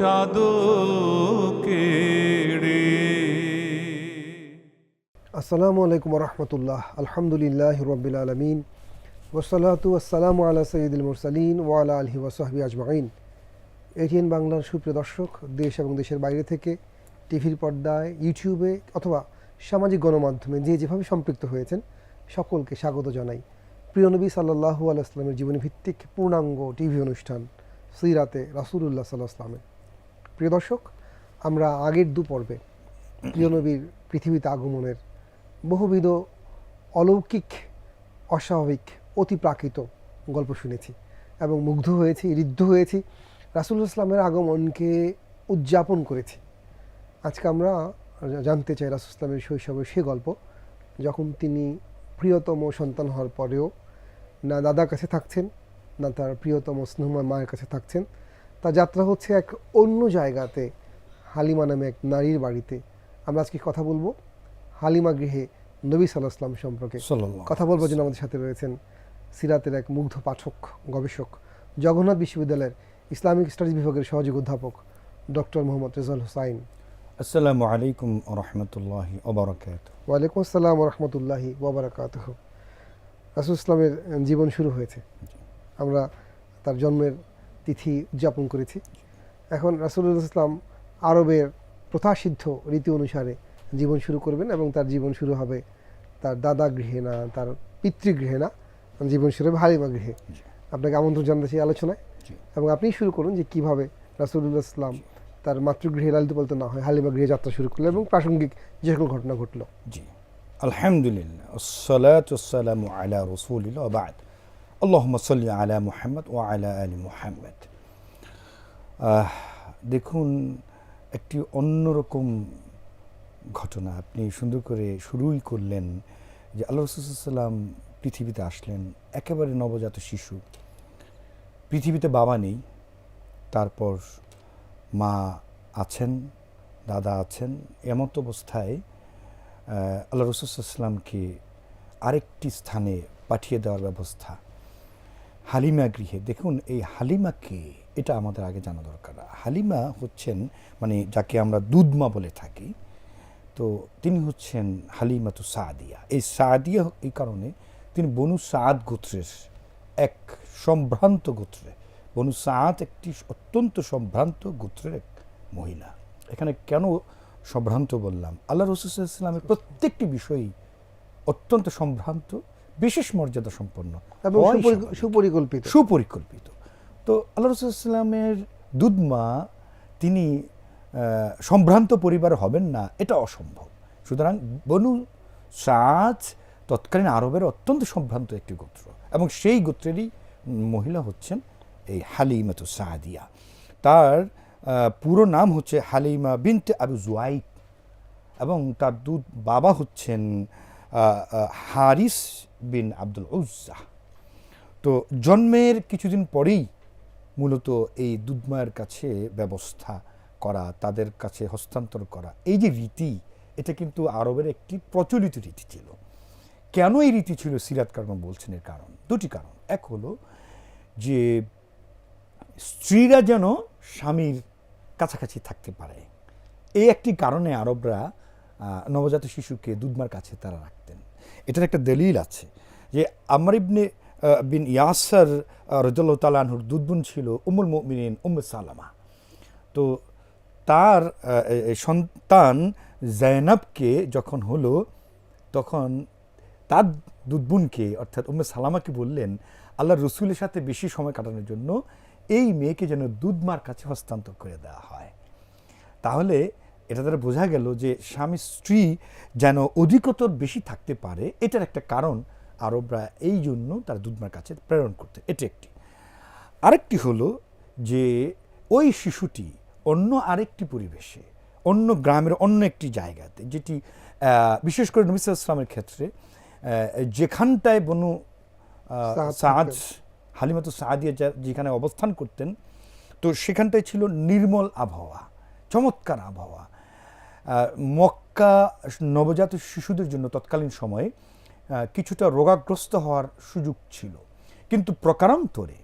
চাঁদকে আসসালামু আলাইকুম রহমতুল্লাহ, আলহামদুলিল্লাহ রবিল আলমিন ওসলাতু আসসালামু আলা সঈদুল মুরসালিন ওয়ালা আলহি ওয়াসাহবি আজমাইন। এটিএন বাংলার সুপ্রিয় দর্শক, দেশ এবং দেশের বাইরে থেকে টিভির পর্দায়, ইউটিউবে অথবা সামাজিক গণমাধ্যমে যে যেভাবে সম্পৃক্ত হয়েছেন, সকলকে স্বাগত জানাই। প্রিয় নবী সাল্লাহু আলাইসলামের জীবনী ভিত্তিক পূর্ণাঙ্গ টিভি অনুষ্ঠান সিরাতে রাসুলুল্লাহ সাল্লাহ আসলামের প্রিয় দর্শক, আমরা আগের দু পর্বে প্রিয় নবীর পৃথিবীতে আগমনের বহুবিধ অলৌকিক, অস্বাভাবিক অতিপ্রাকৃত গল্প শুনেছি এবং মুগ্ধ হয়েছি ঋদ্ধ হয়েছি। রাসুল ইসলামের আগমনকে উদযাপন করেছি। আজকে আমরা জানতে চাই রাসুল ইসলামের শৈশবের সে গল্প, যখন তিনি প্রিয়তম সন্তান হওয়ার পরেও না দাদার কাছে থাকছেন, না তার প্রিয়তম স্নেহময় মায়ের কাছে থাকছেন তার যাত্রা হচ্ছে এক অন্য জায়গাতে হালিমা নামে এক নারীর বাড়িতে। আমরা আজকে কথা বলব হালিমা গৃহে নবী সাল্লাহ ইসলাম সম্পর্কে। কথা বলবার যেন আমাদের সাথে রয়েছেন সিরাতের এক মুগ্ধ পাঠক গবেষক জগন্নাথ বিশ্ববিদ্যালয়ের ইসলামিক স্টাডিজ বিভাগের সহযোগী অধ্যাপক ডক্টর মোহাম্মদ রেজাল হোসাইন। আসসালামু আলাইকুম রহমতুল্লাহি ওবরাকাত ওয়ালাইকুম আসসালাম রহমতুল্লাহি ওবরাকাত রাসুল ইসলামের জীবন শুরু হয়েছে। আমরা তার জন্মের তিথি উদযাপন করেছি। এখন রাসুলুল ইসলাম আরবের প্রথাসিদ্ধ রীতি অনুসারে জীবন শুরু করবেন এবং তার জীবন শুরু হবে তার দাদা গৃহে না তার পিতৃগৃহে না জীবন শুরু হবে হালিমা গৃহে। আপনাকে আমন্ত্রণ এই আলোচনায়। এবং আপনি শুরু করুন যে কীভাবে রাসুলুল্লাহ ইসলাম তার মাতৃগৃহে লালিত বলতে না হয় হালিমা গৃহে যাত্রা শুরু করল এবং প্রাসঙ্গিক যে সকল ঘটনা ঘটলো। জি। আলহামদুলিল্লাহ। আলা রসুলিল্লাহ বাদ আল্লাহুম্মা সাল্লি আলা মুহাম্মদ ও আলা আলি মুহাম্মদ দেখুন, একটি অন্যরকম ঘটনা আপনি সুন্দর করে শুরুই করলেন যে আল্লাহ রসুলাম পৃথিবীতে আসলেন, একেবারে নবজাত শিশু। পৃথিবীতে বাবা নেই, তারপর মা আছেন, দাদা আছেন, এমত অবস্থায় আল্লাহ রসুলামকে আরেকটি স্থানে পাঠিয়ে দেওয়ার ব্যবস্থা হালিমা গৃহে। দেখুন, এই হালিমা কে এটা আমাদের আগে জানা দরকার। হালিমা হচ্ছেন মানে যাকে আমরা দুধমা বলে থাকি, তো তিনি হচ্ছেন হালিমা তো সাদিয়া। এই সাদিয়া এই কারণে তিনি বনু সাদ গোত্রের এক সম্ভ্রান্ত গোত্রে। বনু সাদ একটি অত্যন্ত সম্ভ্রান্ত গোত্রের এক মহিলা। এখানে কেন সম্ভ্রান্ত বললাম? আল্লাহ রসুলামের প্রত্যেকটি বিষয়ই অত্যন্ত সম্ভ্রান্ত। বিশেষ মর্যাদা সম্পন্ন। এবং। সুপরিকল্পিত। সুপরিকল্পিত। তো আল্লাহ রসুলামের দুধমা তিনি সম্ভ্রান্ত পরিবার হবেন না এটা অসম্ভব। সুতরাং বনু সাজ তৎকালীন আরবের অত্যন্ত সম্ভ্রান্ত একটি গোত্র এবং সেই গোত্রেরই মহিলা হচ্ছেন এই হালিমাতু সাদিয়া। তার পুরো নাম হচ্ছে হালিমা বিনতে আবু জুয়াইব এবং তার দুধ বাবা হচ্ছেন হারিস বিন আব্দুল উজ্জা। তো জন্মের কিছুদিন পরেই মূলত এই দুধমায়ের কাছে ব্যবস্থা করা, তাদের কাছে হস্তান্তর করা, এই যে রীতি, এটা কিন্তু আরবের একটি প্রচলিত রীতি ছিল। কেন এই রীতি ছিল? সিরাত কারণ বলছেন এর কারণ। দুটি কারণ। এক হলো যে স্ত্রীরা যেন স্বামীর কাছাকাছি থাকতে পারে। এই একটি কারণে আরবরা নবজাত শিশুকে দুধমার কাছে তারা রাখতেন। এটার একটা দলিল আছে যে আমার ইবনে বিন ইয়াসার রজল্লাহ তালানহুর দুধবুন ছিল উমুল মিনিন উম্মে সালামা। তো তার সন্তান জায়নাবকে যখন হলো, তখন তার দুধবুনকে অর্থাৎ উম্মে সালামাকে বললেন, আল্লাহ রসুলের সাথে বেশি সময় কাটানোর জন্য এই মেয়েকে যেন দুধমার কাছে হস্তান্তর করে দেওয়া হয়। তাহলে এটা দ্বারা বোঝা গেল যে স্বামী স্ত্রী যেন অধিকতর বেশি থাকতে পারে এটার একটা কারণ আরবরা এই জন্য তার দুধমার কাছে প্রেরণ করতে। এটি একটি। আরেকটি হলো যে ওই শিশুটি অন্য আরেকটি পরিবেশে অন্য গ্রামের অন্য একটি জায়গাতে যেটি বিশেষ করে নবী ইসলামের ক্ষেত্রে যেখানটায় বনু থাকতেন। হালিমাতু সাদিয়া যা- যেখানে অবস্থান করতেন তো সেখানটায় ছিল নির্মল আবহাওয়া চমৎকার আবহাওয়া। মক্কা নবজাত শিশুদের জন্য তৎকালীন সময়ে কিছুটা রোগাগ্রস্ত হওয়ার সুযোগ ছিল। কিন্তু প্রকারান্তরে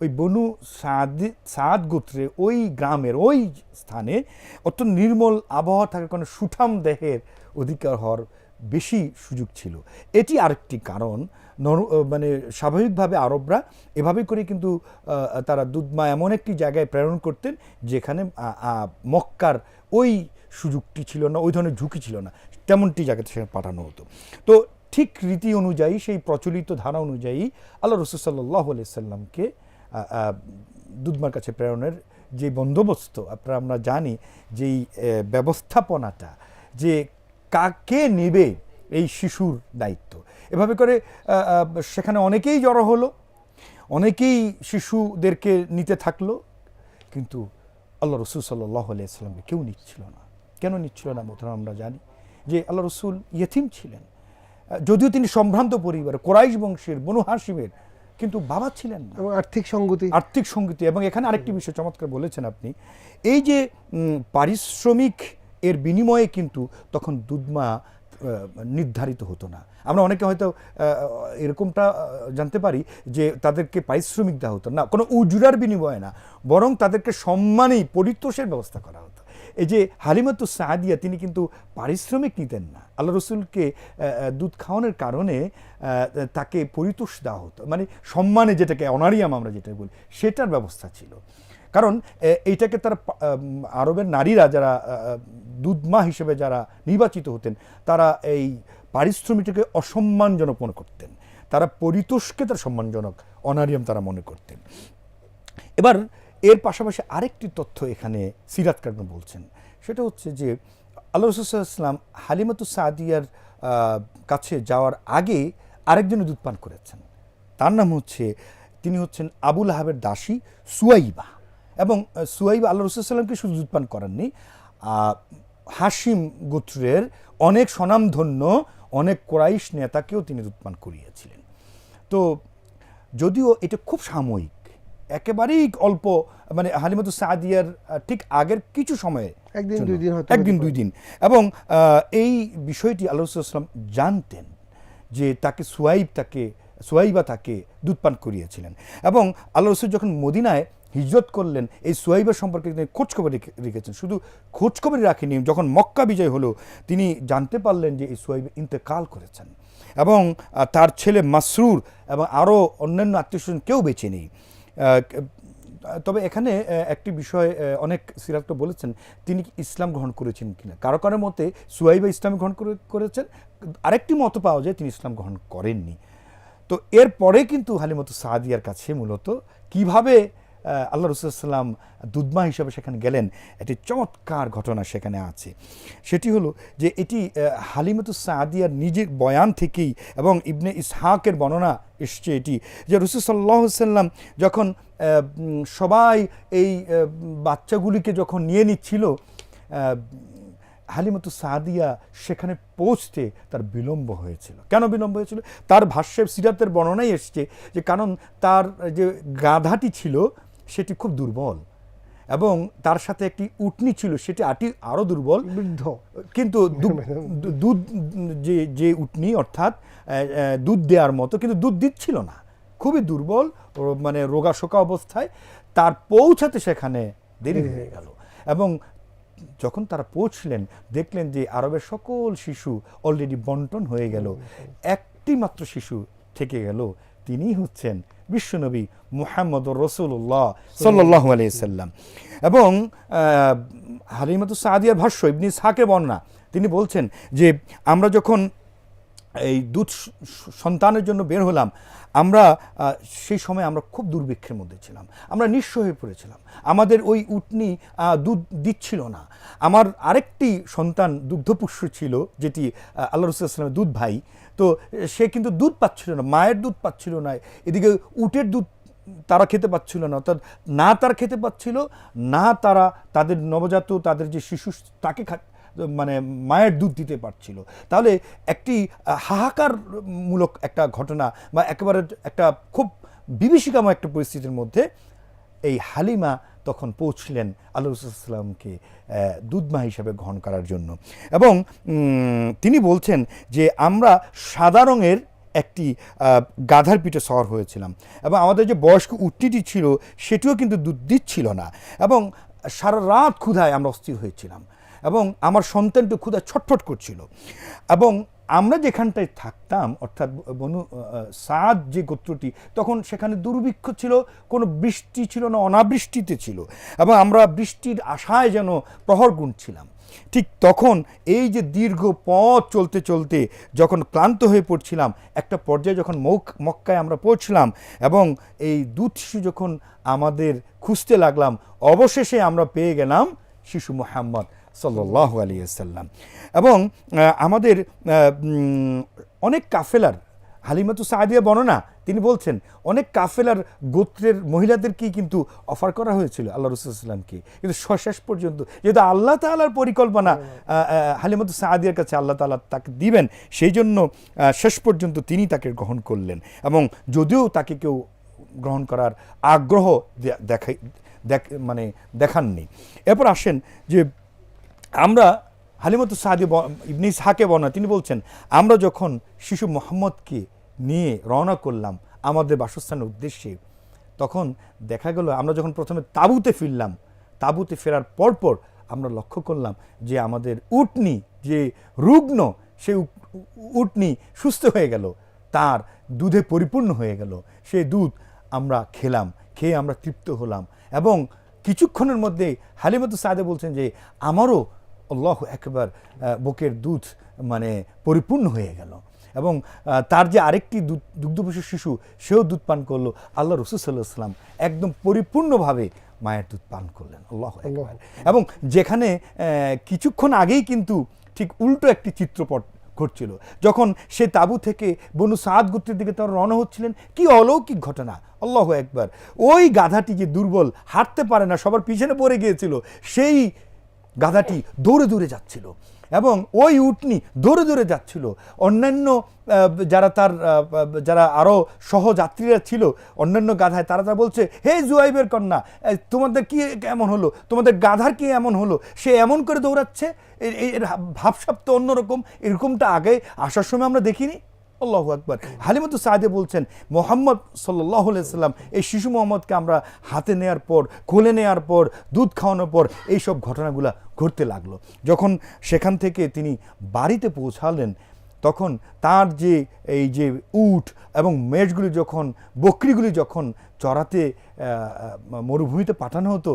ওই বনু সাদ সাদ গোত্রে ওই গ্রামের ওই স্থানে অত্যন্ত নির্মল আবহাওয়া থাকার কারণে সুঠাম দেহের অধিকার হওয়ার বেশি সুযোগ ছিল। এটি আরেকটি কারণ মানে স্বাভাবিকভাবে আরবরা এভাবে করে কিন্তু তারা দুধমা এমন একটি জায়গায় প্রেরণ করতেন যেখানে মক্কার ওই সুযোগটি ছিল না, ওই ধরনের ঝুঁকি ছিল না, তেমনটি জায়গাতে সেখানে পাঠানো হতো। তো ঠিক রীতি অনুযায়ী, সেই প্রচলিত ধারা অনুযায়ী আল্লাহ রসুল সাল্লাহ সাল্লামকে দুধমার কাছে প্রেরণের যে বন্দোবস্ত, আপনারা, আমরা জানি যেই ব্যবস্থাপনাটা যে কাকে নেবে এই শিশুর দায়িত্ব। এভাবে করে সেখানে অনেকেই জড়ো হলো, অনেকেই শিশুদেরকে নিতে থাকল, কিন্তু আল্লাহ রসুল সাল্লাহ আলিয়াল্লামকে কেউ নিচ্ছিল না। কেন নিচ্ছিল না মোহতারাম আমরা জানি। যে আল্লাহ রসুল ইয়েথিম ছিলেন। যদিও তিনি সম্ভ্রান্ত পরিবার কোরাইশ বংশের বনু হাসিমের কিন্তু বাবা ছিলেন না। এবং আর্থিক সঙ্গতি। আর্থিক সঙ্গতি এবং এখানে আরেকটি বিষয় চমৎকার বলেছেন আপনি। এই যে পারিশ্রমিক এর বিনিময়ে কিন্তু তখন দুধমা নির্ধারিত হতো না। আমরা অনেকে হয়তো এরকমটা জানতে পারি যে তাদেরকে পারিশ্রমিক দেওয়া হতো না। কোনো উজুরার বিনিময়ে না। বরং তাদেরকে সম্মানেই পরিতোষের ব্যবস্থা করা হতো। এই যে হালিমাতু সাদিয়া, তিনি কিন্তু পারিশ্রমিক নিতেন না। আল্লাহ রসুলকে দুধ খাওয়ানোর কারণে তাকে পরিতোষ দেওয়া হতো। মানে সম্মানে যেটাকে, অনারিয়াম আমরা যেটা বলি, সেটার ব্যবস্থা ছিল। কারণ এইটাকে তারা আরবের নারীরা যারা দুধমা হিসেবে যারা নির্বাচিত হতেন, তারা এই পারিশ্রমিকটাকে অসম্মানজনক মনে করতেন। তারা পরিতোষকে তার সম্মানজনক, অনারিয়াম তারা মনে করতেন। এবার এর পাশাপাশি আরেকটি তথ্য এখানে সিরাত কারণ বলছেন। সেটা হচ্ছে যে আল্লাহ রসুলাম হালিমাতু সাদিয়ার কাছে যাওয়ার আগে আরেকজনের দুধ পান করেছেন। তার নাম হচ্ছে, তিনি হচ্ছেন আবুল আহাবের দাসী সুয়াইবা। এবং সুয়াইবা আল্লাহ রসুলামকে শুধু দুধ পান করাননি হাসিম গোত্রের অনেক স্বনামধন্য, অনেক কোরাইশ নেতাকেও তিনি দুধ পান করিয়েছিলেন। তো যদিও এটা খুব সাময়িক একেবারেই অল্প মানে হালিমাতু সাদিয়ার ঠিক আগের কিছু সময়ে একদিন, দুই দিন একদিন দুই দিন। এবং এই বিষয়টি আল্লাহ রসুলাম জানতেন যে তাকে সুয়াইব তাকে সুয়াইবা তাকে দুধ পান করিয়েছিলেন। এবং আল্লাহ রসুল যখন মদিনায় হিজরত করলেন এই সোয়াইবা সম্পর্কে তিনি খোঁজখবর রেখে- রেখেছেন। শুধু খোঁজখবরই রাখেনি যখন মক্কা বিজয় হলো তিনি জানতে পারলেন যে এই সুয়াইব ইন্তেকাল করেছেন। এবং তার ছেলে মাসরুর এবং আরও অন্যান্য আত্মীয়স্বজন কেউ বেঁচে নেই। তবে এখানে একটি বিষয় অনেক অনেক সিরাক্ত বলেছেন, তিনি ইসলাম গ্রহণ করেছেন কিনা? কারও কারোর মতে সুয়াইবা ইসলাম গ্রহণ করেছেন, আরেকটি মত পাওয়া যায় তিনি ইসলাম গ্রহণ করেননি। তো এরপরে কিন্তু হালিমত সাদিয়ার কাছে মূলত কীভাবে আল্লাহ রসুলাম দুধমা হিসাবে সেখানে গেলেন। একটি চমৎকার ঘটনা সেখানে আছে। সেটি হলো যে এটি হালিমতু সাদিয়ার নিজের বয়ান থেকেই এবং ইবনে ইসহাকের বর্ণনা এসছে এটি, যে রসুল সাল্লাহ সাল্লাম যখন সবাই এই বাচ্চাগুলিকে যখন নিয়ে নিচ্ছিল হালিমাতু সাদিয়া সেখানে পৌঁছতে তার বিলম্ব হয়েছিল। কেন বিলম্ব হয়েছিল? তার ভাষ্যের সিরাতের বর্ণনাই এসছে যে কারণ তার যে গাধাটি ছিল সেটি খুব দুর্বল। এবং তার সাথে একটি উটনি ছিল সেটি আটি আরও দুর্বল। বৃদ্ধ। কিন্তু দু- দুধ যে যে উটনি অর্থাৎ দুধ দেওয়ার মতো কিন্তু দুধ দিচ্ছিল না। খুবই দুর্বল মানে রোগাশোকা অবস্থায়। তার পৌঁছাতে সেখানে দেরি হয়ে গেল। এবং যখন তারা পৌঁছলেন দেখলেন যে আরবের সকল শিশু অলরেডি বন্টন হয়ে গেল। একটি মাত্র শিশু থেকে গেল তিনি হচ্ছেন বিশ্বনবী মুহাম্মদ রসুল্লাহ সাল্লাহ আলিয়াল্লাম এবং হালিমাতুসাদিয়া সাদিয়ার ভাষ্য ইবনি সাকে বর্ণা তিনি বলছেন যে আমরা যখন এই দুধ সন্তানের জন্য বের হলাম। আমরা সেই সময় আমরা খুব দুর্ভিক্ষের মধ্যে ছিলাম। আমরা নিঃস্ব হয়ে পড়েছিলাম। আমাদের ওই উটনি দুধ দিচ্ছিল না। আমার আরেকটি সন্তান দুগ্ধপুষ্য ছিল, যেটি আল্লাহ রসুলামের দুধ ভাই। তো সে কিন্তু দুধ পাচ্ছিল না, মায়ের দুধ পাচ্ছিল না। এদিকে উটের দুধ তারা খেতে পাচ্ছিল না, অর্থাৎ না তারা খেতে পাচ্ছিল, না তারা তাদের নবজাত তাদের যে শিশু, তাকে মানে মায়ের দুধ দিতে পারছিল। তাহলে একটি হাহাকারমূলক একটা ঘটনা বা একেবারে একটা খুব বিভীষিকাময় একটা পরিস্থিতির মধ্যে এই হালিমা তখন পৌঁছলেন আল্লাহ রসুলামকে দুধমা হিসাবে গ্রহণ করার জন্য। এবং তিনি বলছেন যে আমরা সাদা রঙের একটি গাধার পিঠে সওয়ার হয়েছিলাম এবং আমাদের যে বয়স্ক উটনিটি ছিল সেটিও কিন্তু দুধ দিচ্ছিল না এবং সারা রাত ক্ষুধায় আমরা অস্থির হয়েছিলাম। এবং আমার সন্তানটি ক্ষুধায় ছটফট করছিল। এবং আমরা যেখানটায় থাকতাম, অর্থাৎ বনু সাদ যে গোত্রটি, তখন সেখানে দুর্ভিক্ষ ছিল, কোনো বৃষ্টি ছিল না, অনাবৃষ্টিতে ছিল। এবং আমরা বৃষ্টির আশায় যেন প্রহর গুনছিলাম ঠিক তখন এই যে দীর্ঘ পথ চলতে চলতে যখন ক্লান্ত হয়ে পড়ছিলাম, একটা পর্যায়ে যখন মৌক, মক্কায় আমরা পৌঁছলাম এবং এই দুধ শিশু যখন আমাদের খুঁজতে লাগলাম, অবশেষে আমরা পেয়ে গেলাম শিশু মোহাম্মদ সাল্লাহ আলিয়াল্লাম এবং আমাদের অনেক কাফেলার, হালিমাতু সাদিয়া বর্ণনা, তিনি বলছেন, অনেক কাফেলার গোত্রের মহিলাদেরকেই কিন্তু অফার করা হয়েছিল আল্লাহ রসুলামকে কিন্তু শেষ পর্যন্ত, যেহেতু আল্লাহ তালার পরিকল্পনা হালিমাতু সাদিয়ার কাছে আল্লাহ তালা তাকে দিবেন, সেই জন্য শেষ পর্যন্ত তিনি তাকে গ্রহণ করলেন। এবং যদিও তাকে কেউ গ্রহণ করার আগ্রহ দেখাই, দেখ মানে দেখাননি। এরপর আসেন যে আমরা হালিমতু সাহাদি ইবনি সাহাকে বর্ণনা, তিনি বলছেন, আমরা যখন শিশু মোহাম্মদকে নিয়ে রওনা করলাম আমাদের বাসস্থানের উদ্দেশ্যে, তখন দেখা গেল আমরা যখন প্রথমে তাঁবুতে ফিরলাম, তাঁবুতে ফেরার পরপর আমরা লক্ষ্য করলাম যে আমাদের উটনি, যে রুগ্ন, সেই উটনি সুস্থ হয়ে গেল, তার দুধে পরিপূর্ণ হয়ে গেল সেই দুধ আমরা খেলাম, খেয়ে আমরা তৃপ্ত হলাম এবং কিছুক্ষণের মধ্যে হালিমতু সাদে বলছেন যে, আমারও আল্লাহ একবার বুকের দুধ মানে পরিপূর্ণ হয়ে গেল। এবং তার যে আরেকটি দুধ দুগ্ধপোষী শিশু সেও দুধ পান করল। আল্লাহ রসুল সাল্লাহ সাল্লাম একদম পরিপূর্ণভাবে মায়ের দুধ পান করলেন। আল্লাহ একবার এবং যেখানে কিছুক্ষণ আগেই কিন্তু ঠিক উল্টো একটি চিত্রপট ঘটছিল। যখন সে তাবু থেকে বনু সাদ গোত্রের দিকে তারা রওনা হচ্ছিলেন কি অলৌকিক ঘটনা। আল্লাহ একবার ওই গাধাটি যে দুর্বল হাঁটতে পারে না সবার পিছনে পড়ে গিয়েছিল সেই গাধাটি দৌড়ে দৌড়ে যাচ্ছিল এবং ওই উটনি দৌড়ে দৌড়ে যাচ্ছিল। অন্যান্য যারা তার যারা আরও সহযাত্রীরা ছিল, অন্যান্য গাধায়, তারা তারা বলছে, হে জুয়াইবের কন্যা তোমাদের কি এমন হলো? তোমাদের গাধার কি এমন হলো? সে এমন করে দৌড়াচ্ছে? এর ভাবসাব তো অন্যরকম। এরকমটা আগে আসার সময় আমরা দেখিনি। আল্লাহ আকবর। হালিমতু সাদে বলছেন, মোহাম্মদ সাল্লাহ সাল্লাম, এই শিশু মোহাম্মদকে আমরা হাতে নেয়ার পর, কোলে নেয়ার পর, দুধ খাওয়ানোর পর, এইসব ঘটনাগুলো ঘটতে লাগল। যখন সেখান থেকে তিনি বাড়িতে পৌঁছালেন, তখন তার যে এই যে উট এবং মেষগুলি যখন, বকরিগুলি যখন চড়াতে মরুভূমিতে পাঠানো হতো,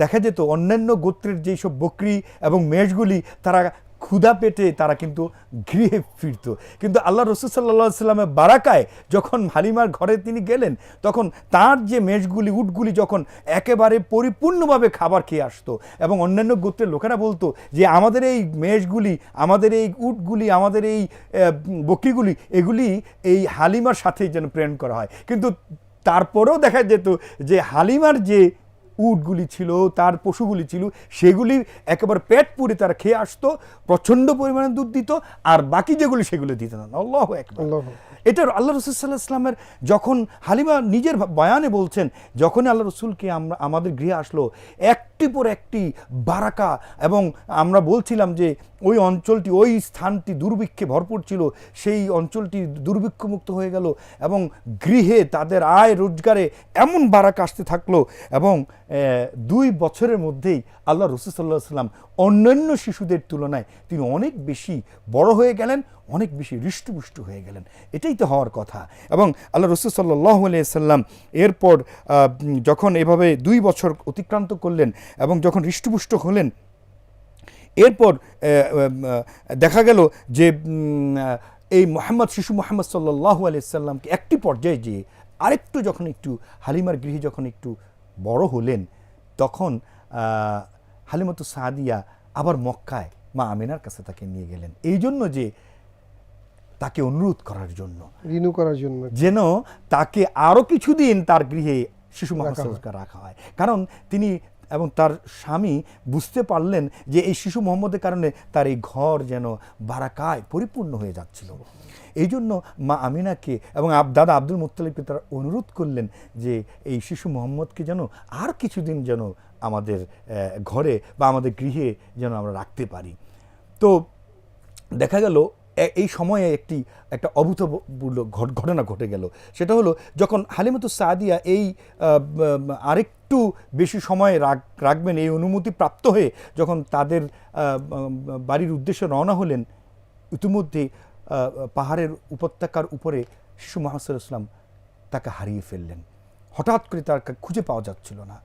দেখা যেত অন্যান্য গোত্রের যেই সব বকরি এবং মেষগুলি তারা ক্ষুধা পেটে তারা কিন্তু গৃহে ফিরত। কিন্তু আল্লাহ রসুল সাল্লা সাল্লামের বারাকায় যখন হালিমার ঘরে তিনি গেলেন, তখন তার যে মেষগুলি, উটগুলি যখন একেবারে পরিপূর্ণভাবে খাবার খেয়ে আসতো এবং অন্যান্য গোত্রের লোকেরা বলতো যে, আমাদের এই মেষগুলি, আমাদের এই উটগুলি, আমাদের এই বকরিগুলি এগুলি এই হালিমার সাথেই যেন প্রেরণ করা হয়। কিন্তু তারপরেও দেখা যেত যে, হালিমার যে উটগুলি ছিল তার পশুগুলি ছিল সেগুলি একেবারে পেট পুড়ে তারা খেয়ে আসতো প্রচণ্ড পরিমাণে দুধ দিত আর বাকি যেগুলি সেগুলো দিত না। আল্লাহ একবার এটা আল্লাহ রসুল সাল্লাহ ইসলামের যখন হালিমা নিজের বয়ানে বলছেন যখনই আল্লাহ রসুলকে আমরা আমাদের গৃহে আসলো একটি পর একটি বারাকা এবং আমরা বলছিলাম যে ওই অঞ্চলটি, ওই স্থানটি দুর্ভিক্ষে ভরপুর ছিল। সেই অঞ্চলটি দুর্ভিক্ষমুক্ত হয়ে গেল এবং গৃহে তাদের আয় রোজগারে এমন বারাকা আসতে থাকল এবং দুই বছরের মধ্যেই আল্লাহ রসুল সাল্লাহ সাল্লাম অন্যান্য শিশুদের তুলনায় তিনি অনেক বেশি বড় হয়ে গেলেন, অনেক বেশি হৃষ্টপুষ্ট হয়ে গেলেন। এটাই তো হওয়ার কথা। এবং আল্লাহ রসুল সাল্লাহ সাল্লাম এরপর যখন এভাবে দুই বছর অতিক্রান্ত করলেন এবং যখন হৃষ্টপুষ্ট হলেন এরপর দেখা গেল যে এই মোহাম্মদ শিশু মোহাম্মদ সাল্লাহ আলিয়াল্লামকে একটি পর্যায়ে যে আরেকটু যখন একটু হালিমার গৃহে যখন একটু বড় হলেন তখন হালিমতু সাদিয়া আবার মক্কায় মা আমিনার কাছে তাকে নিয়ে গেলেন। এই জন্য যে তাকে অনুরোধ করার জন্য। রিনিউ করার জন্য। যেন তাকে আরও কিছুদিন তার গৃহে শিশু রাখা রাখা হয়। কারণ তিনি এবং তার স্বামী বুঝতে পারলেন যে এই শিশু মোহাম্মদের কারণে তার এই ঘর যেন বারাকায় পরিপূর্ণ হয়ে যাচ্ছিল। এই জন্য মা আমিনাকে এবং দাদা আব্দুল মুত্তালিবকে তারা অনুরোধ করলেন যে এই শিশু মোহাম্মদকে যেন আর কিছুদিন যেন আমাদের ঘরে বা আমাদের গৃহে যেন আমরা রাখতে পারি। তো দেখা গেল এই সময়ে একটি, একটা অভূতপূর্ণ ঘটনা ঘটে গেল। সেটা হলো, যখন হালিমাতু সাদিয়া এই আরেকটু বেশি সময় রাখ রাখবেন, এই অনুমতি প্রাপ্ত হয়ে যখন তাদের বাড়ির উদ্দেশ্যে রওনা হলেন, ইতিমধ্যে পাহাড়ের উপত্যকার উপরে শিশু মোহাম্মদ ইসলাম তাকে হারিয়ে ফেললেন। হঠাৎ করে তার খুঁজে পাওয়া যাচ্ছিল না।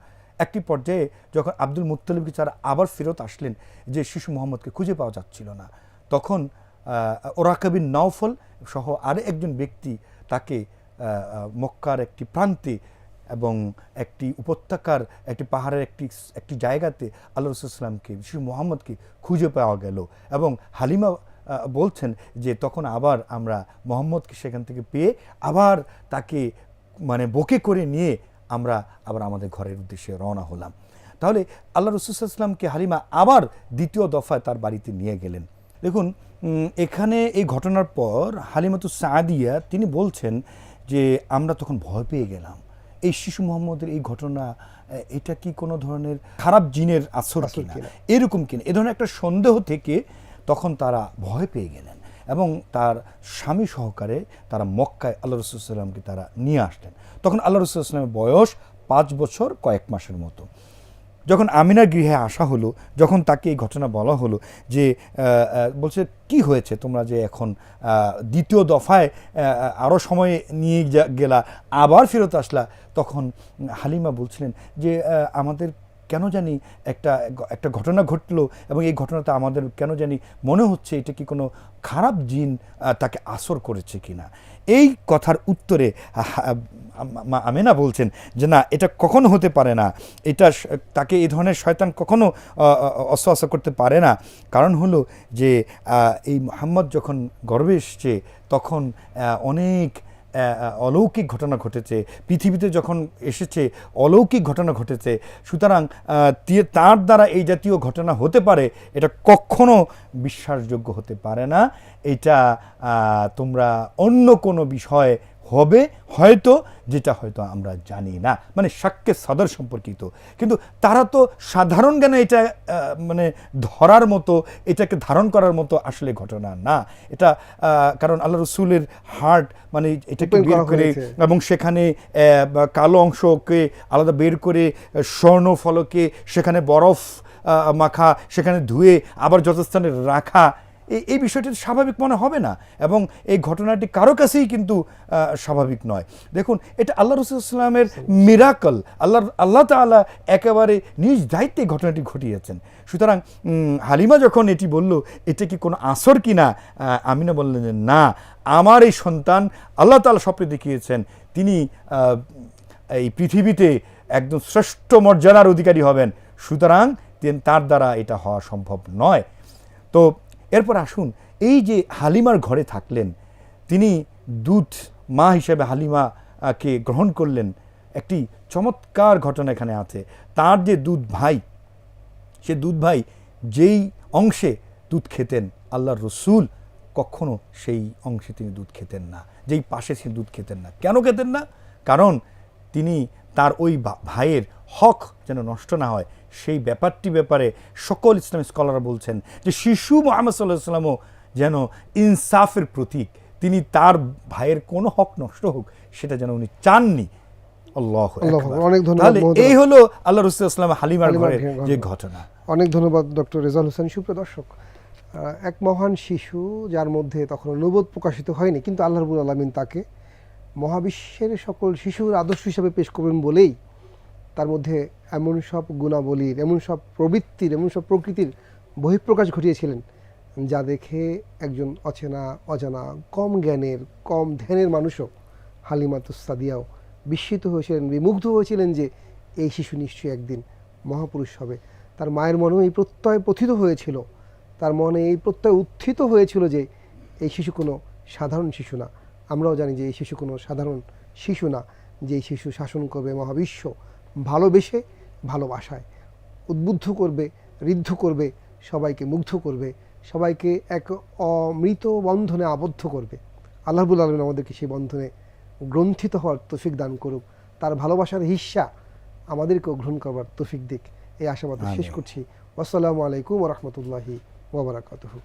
একটি পর্যায়ে যখন আব্দুল মুত্তলিবকে তারা আবার ফেরত আসলেন, যে শিশু মোহাম্মদকে খুঁজে পাওয়া যাচ্ছিল না, তখন ওরাকাবিন নওফল সহ আরও একজন ব্যক্তি তাকে মক্কার একটি প্রান্তে এবং একটি উপত্যকার একটি পাহাড়ের একটি একটি জায়গাতে আল্লাহ রসুলামকে শিশু মোহাম্মদকে খুঁজে পাওয়া গেল এবং হালিমা বলছেন যে তখন আবার আমরা মোহাম্মদকে সেখান থেকে পেয়ে আবার তাকে মানে বকে করে নিয়ে আমরা আবার আমাদের ঘরের উদ্দেশ্যে রওনা হলাম। তাহলে আল্লাহ রসুলামকে হালিমা আবার দ্বিতীয় দফায় তার বাড়িতে নিয়ে গেলেন। দেখুন এখানে এই ঘটনার পর হালিমাতু সাদিয়া তিনি বলছেন যে আমরা তখন ভয় পেয়ে গেলাম। এই শিশু মোহাম্মদের এই ঘটনা এটা কি কোনো ধরনের খারাপ জিনের আসর কিনা। এরকম কিনা। এ ধরনের একটা সন্দেহ থেকে তখন তারা ভয় পেয়ে গেলেন এবং তার স্বামী সহকারে তারা মক্কায় আল্লাহ রসুলামকে তারা নিয়ে আসলেন। তখন আল্লাহ রসুলামের বয়স পাঁচ বছর কয়েক মাসের মতো। যখন আমিনার গৃহে আসা হলো, যখন তাকে এই ঘটনা বলা হলো যে বলছে, কি হয়েছে তোমরা যে এখন দ্বিতীয় দফায় আরও সময় নিয়ে গেলা, আবার ফেরত আসলা? তখন হালিমা বলছিলেন যে আমাদের কেন জানি একটা একটা ঘটনা ঘটলো এবং এই ঘটনাটা আমাদের কেন জানি মনে হচ্ছে এটা কি কোনো খারাপ জিন তাকে আসর করেছে কি না এই কথার উত্তরে আমেনা বলছেন যে না, এটা কখনো হতে পারে না। এটা তাকে এই ধরনের শয়তান কখনো অস্ত্র করতে পারে না। কারণ হলো যে এই মোহাম্মদ যখন গর্বে এসছে, তখন অনেক অলৌকিক ঘটনা ঘটেছে। পৃথিবীতে যখন এসেছে অলৌকিক ঘটনা ঘটেছে, সুতরাং তার দ্বারা এই জাতীয় ঘটনা হতে পারে, এটা কখনো বিশ্বাসযোগ্য হতে পারে না। এটা তোমরা অন্য কোনো বিষয় হবে হয়তো যেটা হয়তো আমরা জানি না। মানে সাক্ষ্যে সদর সম্পর্কিত। কিন্তু তারা তো সাধারণ জ্ঞানে এটা মানে ধরার মতো এটাকে ধারণ করার মতো আসলে ঘটনা না। এটা কারণ আল্লাহ রসুলের হার্ট মানে এটাকে বের করে এবং সেখানে কালো অংশকে আলাদা বের করে স্বর্ণ ফলকে সেখানে বরফ মাখা সেখানে ধুয়ে আবার যথাস্থানে রাখা এই বিষয়টি স্বাভাবিক মনে হবে না এবং এই ঘটনাটি কারও কাছেই কিন্তু স্বাভাবিক নয়। দেখুন, এটা আল্লাহ রসুলামের মিরাকল। আল্লাহ আল্লাহ তাআলা একেবারে নিজ দায়িত্বে ঘটনাটি ঘটিয়েছেন। সুতরাং হালিমা যখন এটি বলল, এটা কি কোনো আসর কি না? আমিনা বললেন যে, না, আমার এই সন্তান আল্লাহ তাআলা স্বপ্নে দেখিয়েছেন। তিনি এই পৃথিবীতে একদম শ্রেষ্ঠ মর্যাদার অধিকারী হবেন। সুতরাং তার দ্বারা এটা হওয়া সম্ভব নয়। তো এরপর আসুন, এই যে হালিমার ঘরে থাকলেন, তিনি দুধ মা হিসেবে হালিমাকে গ্রহণ করলেন, একটি চমৎকার ঘটনা এখানে আছে। তার যে দুধ ভাই, সে দুধ ভাই যেই অংশে দুধ খেতেন, আল্লাহর রসুল, কখনো সেই অংশে তিনি দুধ খেতেন না, যেই পাশে সে দুধ খেতেন না। কেন খেতেন না? কারণ তিনি তার ওই ভাইয়ের হক যেন নষ্ট না হয়। সেই ব্যাপারটি ব্যাপারে সকল ইসলামী স্কলাররা বলছেন যে শিশু মোহাম্মদ সাল্লাহ সাল্লামও যেন ইনসাফের প্রতীক। তিনি তার ভাইয়ের কোনো হক নষ্ট হোক সেটা যেন উনি চাননি। আল্লাহ অনেক ধন্যবাদ এই হলো আল্লাহ রসুল ইসলাম হালিমার ঘরের যে ঘটনা। অনেক ধন্যবাদ ডক্টর রেজাল হোসেন। সুপ্রিয় দর্শক এক মহান শিশু যার মধ্যে তখন নবোধ প্রকাশিত হয়নি কিন্তু আল্লাহ রবুল আলমিন তাকে মহাবিশ্বের সকল শিশুর আদর্শ হিসাবে পেশ করবেন বলেই তার মধ্যে এমন সব গুণাবলীর, এমন সব প্রবৃত্তির, এমন সব প্রকৃতির বহিঃপ্রকাশ ঘটিয়েছিলেন যা দেখে একজন অচেনা, অজানা, কম জ্ঞানের, কম ধ্যানের মানুষও হালিমাতুসাদিয়াও বিস্মিত হয়েছিলেন, বিমুগ্ধ হয়েছিলেন যে এই শিশু নিশ্চয়ই একদিন মহাপুরুষ হবে। তার মায়ের মনেও এই প্রত্যয় পথিত হয়েছিল। তার মনে এই প্রত্যয় উত্থিত হয়েছিল যে এই শিশু কোনো সাধারণ শিশু না। আমরাও জানি যে এই শিশু কোনো সাধারণ শিশু না যে শিশু শাসন করবে মহাবিশ্ব ভালোবেসে ভালোবাসায়। উদ্বুদ্ধ করবে ঋদ্ধ করবে সবাইকে মুগ্ধ করবে সবাইকে এক অমৃত বন্ধনে আবদ্ধ করবে। আল্লাহবুল আলমিন আমাদেরকে সেই বন্ধনে গ্রন্থিত হওয়ার তৌফিক দান করুক। তার ভালোবাসার হিস্সা আমাদেরকেও গ্রহণ করবার তৌফিক দিক। এই আশাবাদ শেষ। করছি। আসসালামু আলাইকুম রহমতুল্লাহি ওবরাকাতুহু